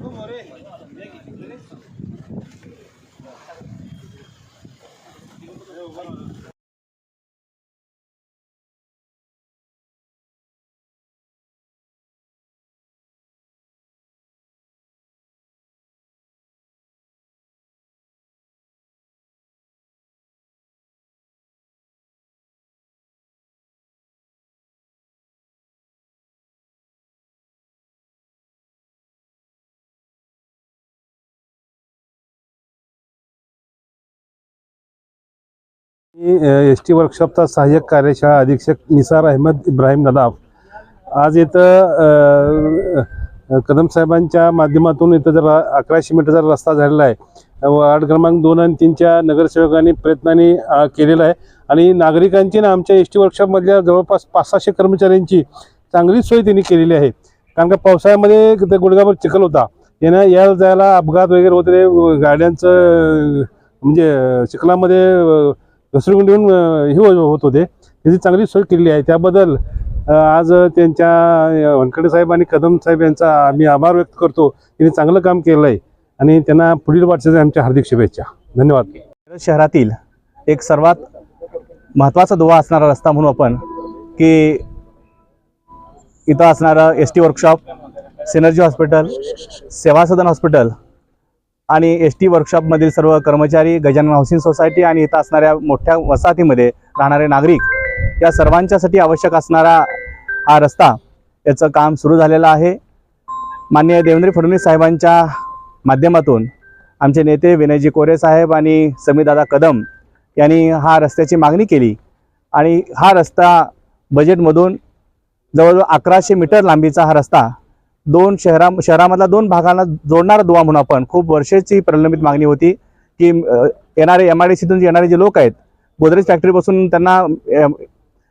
Vamos morrer. मी S T वर्कशॉपचा सहाय्यक कार्यशाळा अधीक्षक निसार अहमद इब्राहिम नदाफ. आज इथं कदम साहेबांच्या माध्यमातून इथं जर अकराशे मीटरचा रस्ता झालेला आहे. वार्ड क्रमांक दोन आणि तीनच्या नगरसेवकांनी प्रयत्नांनी केलेला आहे. आणि नागरिकांची ना आमच्या एस टी वर्कशॉपमधल्या जवळपास पाच सहाशे कर्मचाऱ्यांची चांगली सोय त्यांनी केलेली आहे. कारण का पावसाळ्यामध्ये ते गुडघाभर चिखल होता. यानं यायला जायला अपघात वगैरे होते गाड्यांचं म्हणजे चिखलामध्ये घसरगुंडीहून हे हो, होत होते. त्याची चांगली सोय केलेली आहे. त्याबद्दल आज त्यांच्या अ, वनखडे साहेब आणि कदम साहेब यांचा आम्ही आभार व्यक्त करतो. त्यांनी चांगलं काम केलं आहे. आणि त्यांना पुढील वाटचाली आमच्या हार्दिक शुभेच्छा. धन्यवाद. शहरातील एक सर्वात महत्त्वाचा दुवा असणारा रस्ता म्हणू आपण की इथं असणारं S T workshop Synergy hospital Seva Sadan hospital आणि एस टी वर्कशॉपमधील सर्व कर्मचारी गजानन हाऊसिंग सोसायटी आणि इथं असणाऱ्या मोठ्या वसाहतीमध्ये राहणारे नागरिक या सर्वांच्यासाठी आवश्यक असणारा हा रस्ता याचं काम सुरू झालेलं आहे. माननीय देवेंद्र फडणवीस साहेबांच्या माध्यमातून आमचे नेते विनयजी कोरे साहेब आणि समीदादा कदम यांनी हा रस्त्याची मागणी केली आणि हा रस्ता बजेटमधून जवळजवळ अकराशे मीटर लांबीचा हा रस्ता दोन शहरा शहरामधला दोन भागांना जोडणारा दुवा म्हणून आपण खूप वर्षाची प्रलंबित मागणी होती की येणारे एम आय डी सीतून येणारे जे लोक आहेत गोदरेज फॅक्टरीपासून त्यांना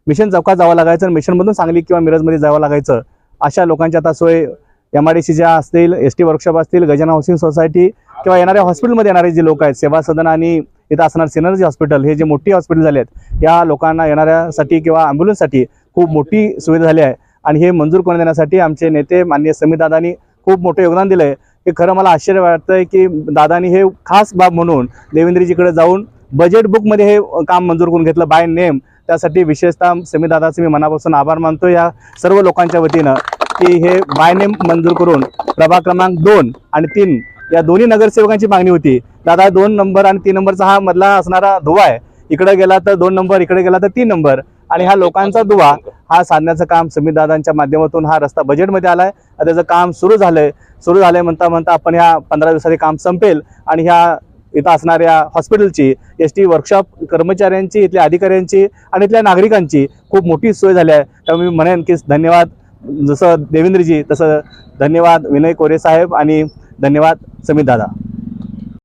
मिशन चौकात जावं लागायचं आणि मिशनमधून सांगली किंवा मिरजमध्ये जावं लागायचं. अशा लोकांची आता सोय एम आय डी सी ज्या असतील एस टी वर्कशॉप असतील गजानन हाऊसिंग सोसायटी किंवा येणाऱ्या हॉस्पिटलमध्ये येणारे जे लोक आहेत सेवा सदन आणि इथं असणार सिनर्जी हॉस्पिटल हे जे मोठी हॉस्पिटल झाले आहेत या लोकांना येणाऱ्यासाठी किंवा ॲम्ब्युलन्ससाठी खूप मोठी सुविधा झाली आहे. आणि हे मंजूर करून देण्यासाठी आमचे नेते माननीय समीदादांनी खूप मोठं योगदान दिलं आहे हे खरं मला आश्चर्य वाटतंय की दादानी हे खास बाब म्हणून देवेंद्रजीकडे जाऊन बजेट बुकमध्ये हे काम मंजूर करून घेतलं बाय नेम त्यासाठी विशेषतः समीदादाचे मी मनापासून आभार मानतो या सर्व लोकांच्या वतीनं की हे बाय नेम मंजूर करून प्रभाग क्रमांक दोन आणि तीन या दोन्ही नगरसेवकांची मागणी होती. दादा दोन नंबर आणि तीन नंबरचा हा मधला असणारा धुवा आहे. इकडे गेला तर दोन नंबर इकडे गेला तर तीन नंबर आणि हा लोकांचा दुवा हा साधण्याचं काम समित दादांच्या माध्यमातून हा रस्ता बजेटमध्ये आलाय. आहे त्याचं काम सुरू झालंय. सुरू झालंय म्हणता म्हणता आपण ह्या पंधरा दिवसात काम संपेल आणि ह्या इथं असणाऱ्या हॉस्पिटलची एस टी वर्कशॉप कर्मचाऱ्यांची इथल्या अधिकाऱ्यांची आणि इथल्या नागरिकांची खूप मोठी सोय झाली आहे. त्यामुळे मी म्हणेन की धन्यवाद. जसं देवेंद्रजी तसं धन्यवाद विनय कोरे साहेब आणि धन्यवाद समित दादा.